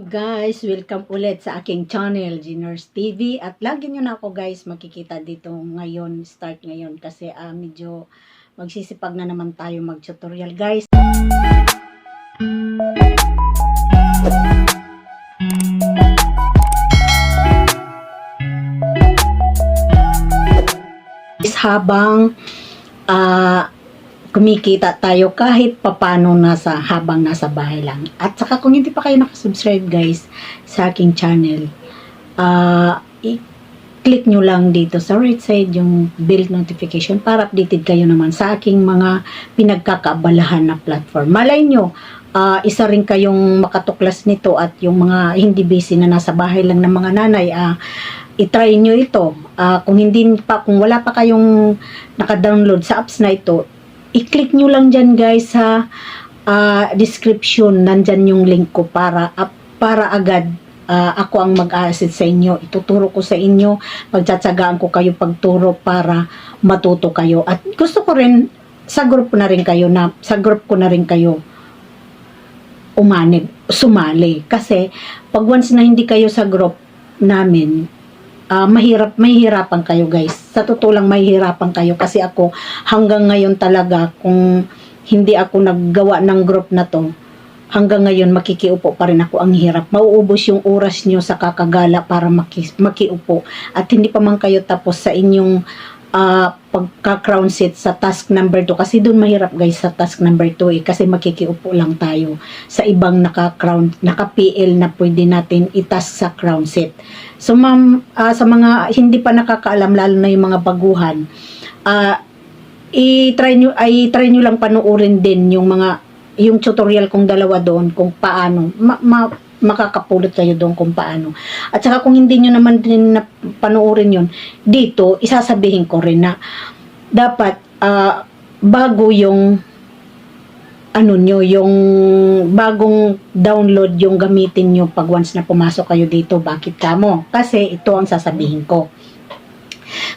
guys, welcome ulit sa aking channel, Giners TV. At lagi nyo na ako guys makikita dito ngayon, start ngayon kasi ah, medyo magsisipag na naman tayo mag-tutorial guys. Habang ah kumikita tayo kahit papano nasa habang nasa bahay lang. At saka kung hindi pa kayo nakasubscribe guys sa aking channel, ah i-click nyo lang dito sa right side yung bell notification para updated kayo naman sa aking mga pinagkakaabalahan na platform. Malay nyo, ah, isa rin kayong makatuklas nito at yung mga hindi busy na nasa bahay lang ng mga nanay, ah, i-try nyo ito. Ah, kung hindi pa, kung wala pa kayong naka-download sa apps na ito, i-click nyo lang dyan guys sa ah, description. Nandyan yung link ko para, ah, para agad ah, ako ang mag-assist sa inyo. Ituturo ko sa inyo. Pagtsatsagaan ko kayo pagturo para matuto kayo. At gusto ko rin, sa group na rin kayo na, sa group ko na rin kayo umanig, sumali. Kasi, pag once na hindi kayo sa group namin, ah, mahirap, mahihirapan kayo guys. Sa totoo lang, mahihirapan kayo kasi ako hanggang ngayon talaga kung hindi ako naggawa ng group na to, hanggang ngayon makikiupo pa rin ako ang hirap. Mauubos yung oras nyo sa kakagala para maki, makiupo at hindi pa man kayo tapos sa inyong ah, pagka-crown set sa task number 2 kasi doon mahirap guys sa task number 2 eh, kasi makikiupo lang tayo sa ibang naka-crown, naka-PL na pwede natin itask sa crown set. So ma'am, ah, sa mga hindi pa nakakaalam lalo na yung mga baguhan, ah i-try nyo, ay try nyo lang panuorin din yung mga yung tutorial kong dalawa doon kung paano ma, ma- makakapulot kayo doon kung paano. At saka kung hindi nyo naman din na panoorin yun, dito, isasabihin ko rin na dapat ah, bago yung ano nyo, yung bagong download yung gamitin nyo pag once na pumasok kayo dito, bakit kamo? Kasi ito ang sasabihin ko.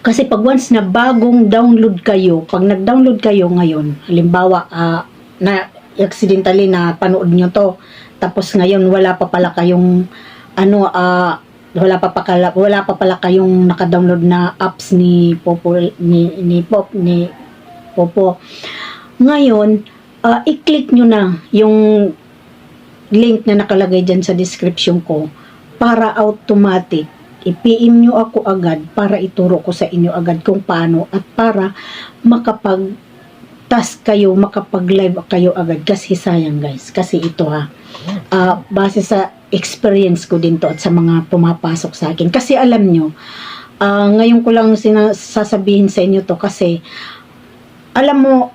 Kasi pag once na bagong download kayo, pag nag-download kayo ngayon, halimbawa, ah, na accidentally na panood nyo to, tapos ngayon wala pa pala kayong ano ah wala pa pala wala pa pala kayong naka-download na apps ni Popo ni ni Pop ni Popo. Ngayon, ah, i-click nyo na yung link na nakalagay dyan sa description ko para automatic i-PM nyo ako agad para ituro ko sa inyo agad kung paano at para makapag task kayo, makapag-live kayo agad kasi sayang guys. Kasi ito ha, ah, base sa experience ko din to at sa mga pumapasok sa akin. Kasi alam nyo, ah, ngayon ko lang sina- sasabihin sa inyo to kasi alam mo,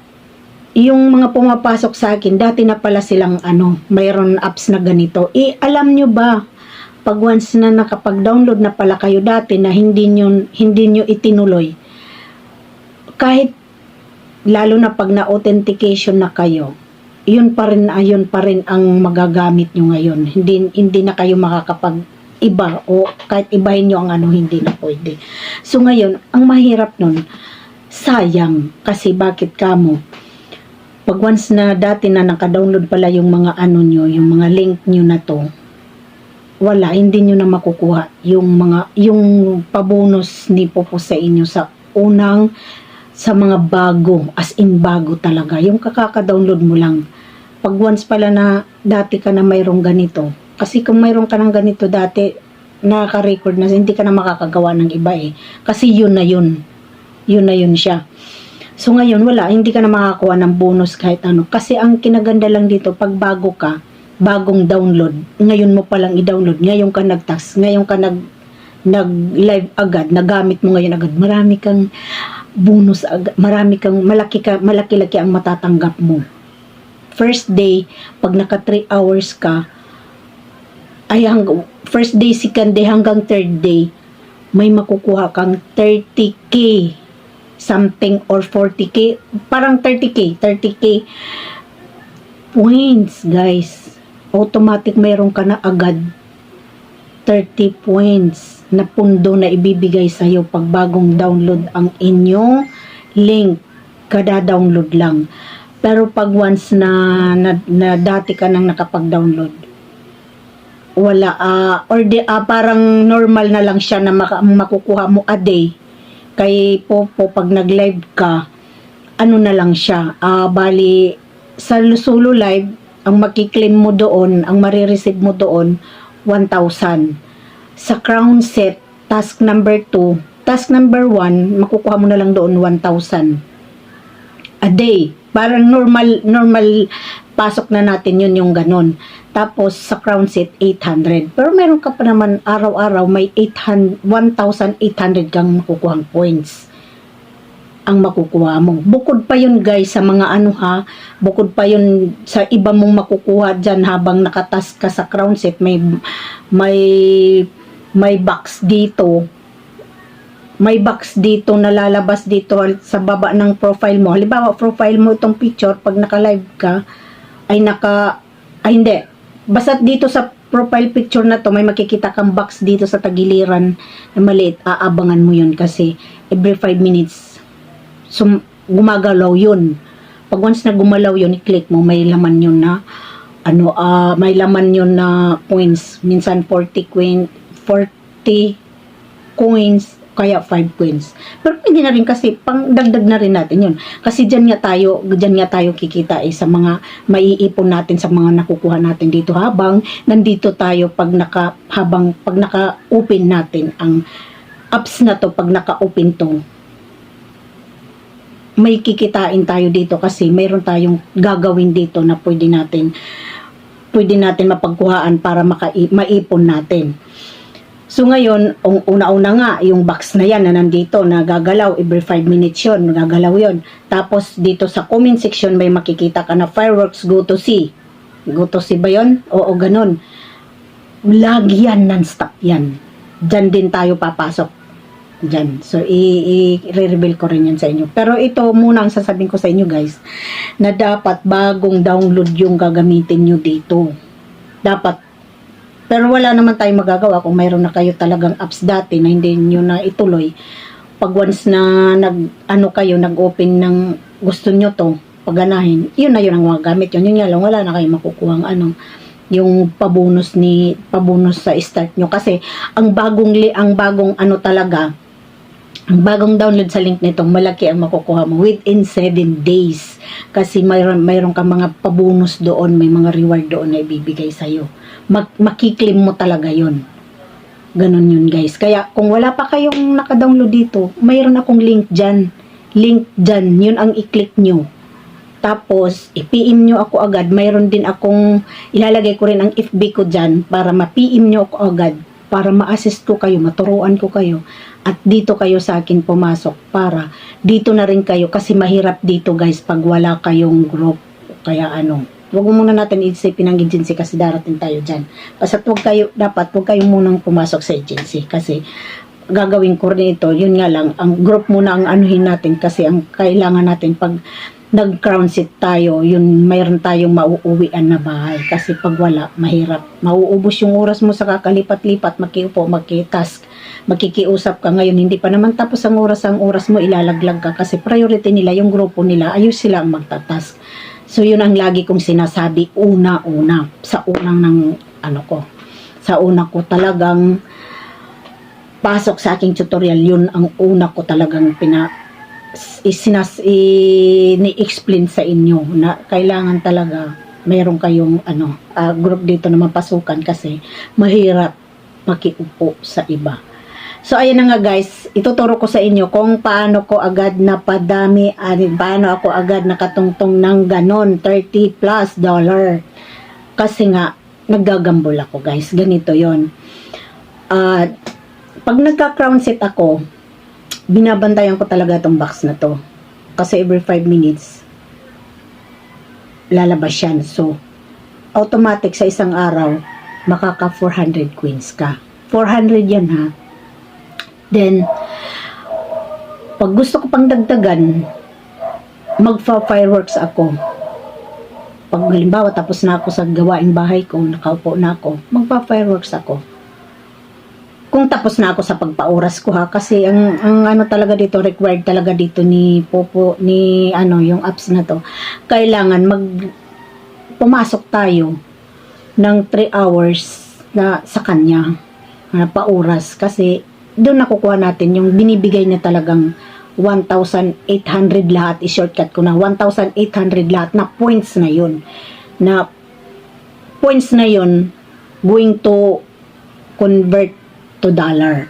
yung mga pumapasok sa akin, dati na pala silang ano, mayroon apps na ganito. Eh, alam nyo ba, pag once na nakapag-download na pala kayo dati na hindi nyo, hindi nyo itinuloy, kahit lalo na pag na-authentication na kayo, yun pa rin, ayun pa rin ang magagamit nyo ngayon. Hindi, hindi na kayo makakapag iba o kahit ibahin nyo ang ano, hindi na pwede. So ngayon, ang mahirap nun, sayang. Kasi bakit kamo? Pag once na dati na naka-download pala yung mga ano nyo, yung mga link nyo na to, wala, hindi nyo na makukuha yung mga, yung pabonus ni Popo sa inyo sa unang sa mga bago, as in bago talaga. Yung kakaka-download mo lang. Pag once pala na dati ka na mayroong ganito, kasi kung mayroon ka ng ganito dati, nakaka-record na hindi ka na makakagawa ng iba eh. Kasi yun na yun. Yun na yun siya. So ngayon wala, hindi ka na makakuha ng bonus kahit ano. Kasi ang kinaganda lang dito, pag bago ka, bagong download, ngayon mo palang i-download, ngayon ka nag-task, ngayon ka nag nag-live agad, nagamit mo ngayon agad, marami kang bonus marami kang malaki ka malaki-laki ang matatanggap mo. First day, pag naka 3 hours ka, ay hang, first day, second day hanggang third day, may makukuha kang 30k something or 40k, parang 30k, 30k points, guys. Automatic mayroon ka na agad 30 points na pundo na ibibigay sa iyo pag bagong download ang inyong link. Kada download lang. Pero pag once na, na, na dati ka nang nakapag-download, wala ah or di, ah, parang normal na lang siya na maka- makukuha mo a day. Kay Popo pag nag-live ka ano na lang siya ah bali sa solo live ang makiklaim mo doon ang marireceive mo doon 1,000 sa crown set task number 2 task number 1 makukuha mo na lang doon 1,000 a day. Parang normal normal pasok na natin yun yung ganon. Tapos sa crown set 800 pero meron ka pa naman araw-araw may 800 1,800 kang makukuhang points ang makukuha mo. Bukod pa yun guys sa mga ano ha, bukod pa yun sa iba mong makukuha dyan habang nakatas ka sa crown set, may, may, may box dito. May box dito na lalabas dito sa baba ng profile mo. Halimbawa, profile mo itong picture, pag naka-live ka, ay naka, ay hindi. Basta dito sa profile picture na to, may makikita kang box dito sa tagiliran na maliit. Aabangan mo yun kasi every 5 minutes sum, gumagalaw yun. Pag once na gumalaw yun, i-click mo, may laman yun na, ano, ah, may laman yun na coins. Minsan 40 coin, 40 coins, kaya 5 coins. Pero hindi na rin kasi, pang dagdag na rin natin yun. Kasi dyan nga tayo, dyan nga tayo kikita eh, sa mga maiipon natin, sa mga nakukuha natin dito habang nandito tayo pag naka, habang pag naka-open natin ang apps na to, pag naka-open to, may kikitain tayo dito kasi mayroon tayong gagawin dito na pwede natin pwede natin mapagkuhaan para maka maipon natin. So ngayon, ang una-una nga, yung box na yan na nandito, na gagalaw, every 5 minutes yun, gagalaw yun. Tapos dito sa comment section, may makikita ka na fireworks go to see. Go to see ba yun? Oo, ganun. Lagi yan, non-stop yan. Diyan din tayo papasok. Diyan. So, i-reveal ko rin yan sa inyo. Pero ito muna ang sasabihin ko sa inyo guys, na dapat bagong download yung gagamitin nyo dito. Dapat. Pero wala naman tayong magagawa kung mayroon na kayo talagang apps dati na hindi nyo na ituloy. Pag once na nag, ano kayo, nag-open ng gusto nyo to, paganahin, yun na yun ang mga gamit yun. Yun nga lang, wala na kayo makukuha ano, yung pabonus ni pabonus sa start nyo kasi ang bagong li, ang bagong ano talaga ang bagong download sa link nito, malaki ang makukuha mo within 7 days. Kasi mayroon, mayroon ka mga pabonus doon, may mga reward doon na ibibigay sa'yo. Mag, makiklim mo talaga yon Ganon yun guys. Kaya kung wala pa kayong nakadownload dito, mayroon akong link dyan. Link dyan, yun ang i-click nyo. Tapos, i-PM nyo ako agad. Mayroon din akong, ilalagay ko rin ang FB ko dyan para ma-PM nyo ako agad. Para ma-assist ko kayo, maturuan ko kayo. At dito kayo sa akin pumasok para dito na rin kayo kasi mahirap dito guys pag wala kayong group. Kaya ano, wag muna natin isipin ang agency kasi darating tayo dyan. Basta wag kayo, dapat wag kayo munang pumasok sa agency kasi gagawin ko rin ito, yun nga lang, ang group muna ang anuhin natin kasi ang kailangan natin pag nag-crown sit tayo, yun mayroon tayong mauuwian na bahay kasi pag wala, mahirap. Mauubos yung oras mo sa kakalipat-lipat, makiupo, makitask, makikiusap ka ngayon, hindi pa naman tapos ang oras, ang oras mo ilalaglag ka kasi priority nila, yung grupo nila, ayos sila ang magtatask. So yun ang lagi kong sinasabi, una-una, sa unang ng ano ko, sa una ko talagang pasok sa aking tutorial, yun ang una ko talagang pina isinas ni-explain sa inyo na kailangan talaga mayroon kayong ano ah, group dito na mapasukan kasi mahirap makiupo sa iba. So ayan na nga guys, ituturo ko sa inyo kung paano ko agad napadami paano ako agad nakatungtong ng ganon 30 plus dollar. Kasi nga naggagambol ako guys, ganito 'yon. At pag nagka-crown set ako, binabantayan ko talaga itong box na to. Kasi every 5 minutes, lalabas yan. So, automatic sa isang araw, makaka 400 coins ka. 400 yan ha. Then, pag gusto ko pang dagdagan, magfa-fireworks ako. Pag halimbawa, tapos na ako sa gawaing bahay ko, nakaupo na ako, magpa-fireworks ako kung tapos na ako sa pagpauras ko ha kasi ang ang ano talaga dito required talaga dito ni Popo ni ano yung apps na to kailangan mag pumasok tayo ng 3 hours na sa kanya na pauras. Kasi doon nakukuha natin yung binibigay niya talagang 1,800 lahat. I-shortcut ko na 1,800 lahat na points na yun. Na points na yun going to convert to dollar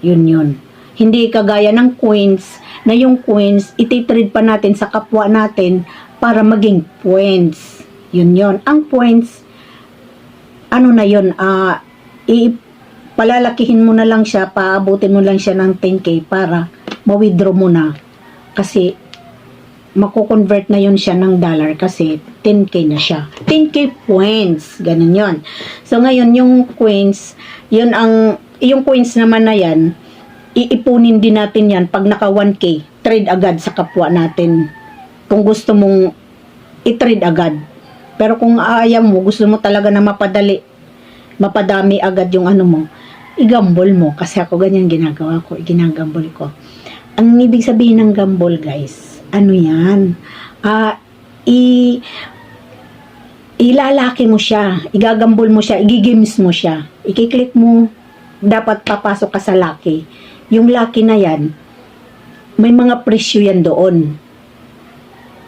yun yun hindi kagaya ng coins na yung coins ititrade pa natin sa kapwa natin para maging points yun yun ang points ano na yun ah i palalakihin mo na lang siya, paabutin mo lang siya ng 10k para ma-withdraw mo na. Kasi mako-convert na yun siya ng dollar kasi 10k na siya. 10k points, ganun yon. So ngayon yung coins, yun ang yung coins naman na yan, iipunin din natin yan pag naka 1k, trade agad sa kapwa natin. Kung gusto mong i-trade agad. Pero kung ayaw mo, gusto mo talaga na mapadali, mapadami agad yung ano mo, igambol mo. Kasi ako ganyan ginagawa ko, ginagambol ko. Ang ibig sabihin ng gambol, guys, ano yan? Ah, i ilalaki mo siya, igagambol mo siya, igigims mo siya. Ikiklik mo, dapat papasok ka sa laki. Yung laki na yan, may mga presyo yan doon.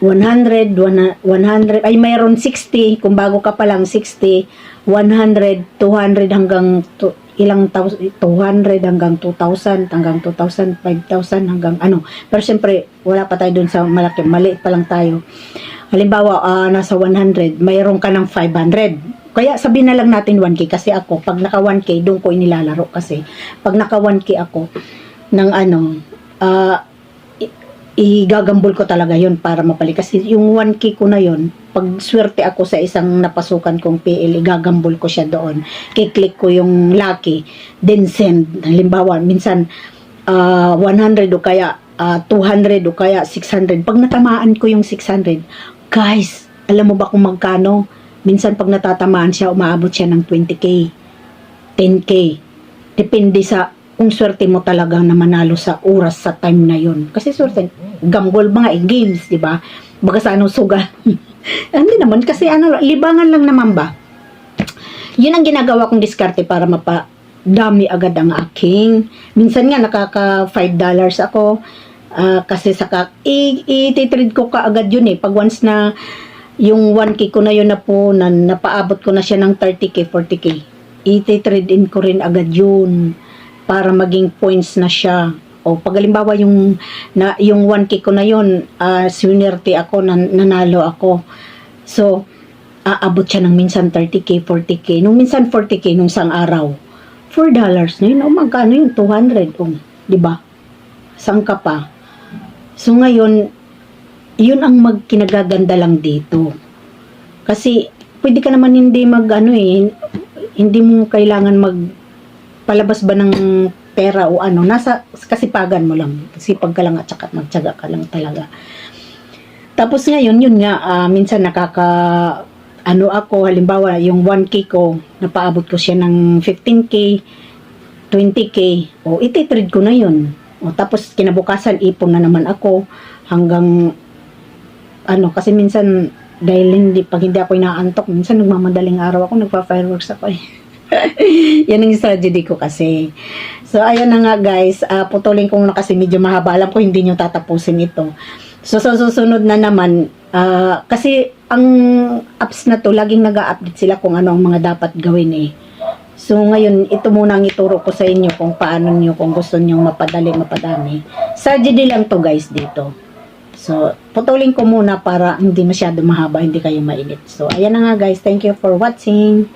100, 100, ay mayroon 60, kung bago ka pa lang 60, 100, 200 hanggang to, ilang taus- 200 hanggang 2,000 hanggang 2,000, 5,000 hanggang ano. Pero siyempre, wala pa tayo dun sa malaki, maliit pa lang tayo. Halimbawa, ah, nasa 100, mayroon ka ng 500. Kaya sabihin na lang natin 1K kasi ako, pag naka 1K, doon ko inilalaro kasi. Pag naka 1K ako, ng ano, ah, igagambol ko talaga yon para mapali. Kasi yung 1K ko na yon pag swerte ako sa isang napasukan kong PL, igagambol ko siya doon. Kiklik ko yung lucky, then send. Halimbawa, minsan ah, 100 o kaya ah, 200 o kaya 600. Pag natamaan ko yung 600, guys, alam mo ba kung magkano? Minsan pag natatamaan siya, umaabot siya ng 20k, 10k. Depende sa kung swerte mo talaga na manalo sa oras sa time na yun. Kasi swerte, gamble mga eh, games, di ba? Baga sa anong sugal. Hindi naman, kasi ano, libangan lang naman ba? Yun ang ginagawa kong diskarte para mapa dami agad ang aking. Minsan nga nakaka 5 dollars ako ah, kasi saka i- i-trade ko kaagad yun eh. Pag once na yung 1k ko na yun na po na napaabot ko na siya ng 30k, 40k. I-trade in ko rin agad yun para maging points na siya. O pag halimbawa yung na yung 1k ko na yun, uh, swinerte ako nan, nanalo ako. So aabot siya ng minsan 30k, 40k, nung minsan 40k nung isang araw. 4 dollars na yun. O magkano yun? 200. O, di ba? Saan ka pa? So ngayon, yun ang magkinagaganda lang dito. Kasi pwede ka naman hindi mag ano eh, hindi mo kailangan mag palabas ba ng pera o ano, nasa kasipagan mo lang. Sipag ka lang at saka magtyaga ka lang talaga. Tapos ngayon, yun nga, ah, minsan nakaka, ano ako, halimbawa, yung 1K ko, napaabot ko siya ng 15K, 20K, o ititrade ko na yun. O tapos kinabukasan, ipon na naman ako hanggang, ano, kasi minsan, dahil hindi, pag hindi ako inaantok, minsan nagmamadaling araw ako, nagpa-fireworks ako eh. Yan ang strategy ko kasi. So, ayan na nga guys. Uh, putulin ko na kasi medyo mahaba. Alam ko hindi nyo tatapusin ito. So, sa susunod na naman, ah, kasi ang apps na to, laging nag update sila kung ano ang mga dapat gawin eh. So, ngayon, ito muna ang ituro ko sa inyo kung paano nyo, kung gusto nyo mapadali, mapadami. Strategy lang to guys dito. So, putulin ko muna para hindi masyado mahaba, hindi kayo mainit. So, ayan na nga guys. Thank you for watching.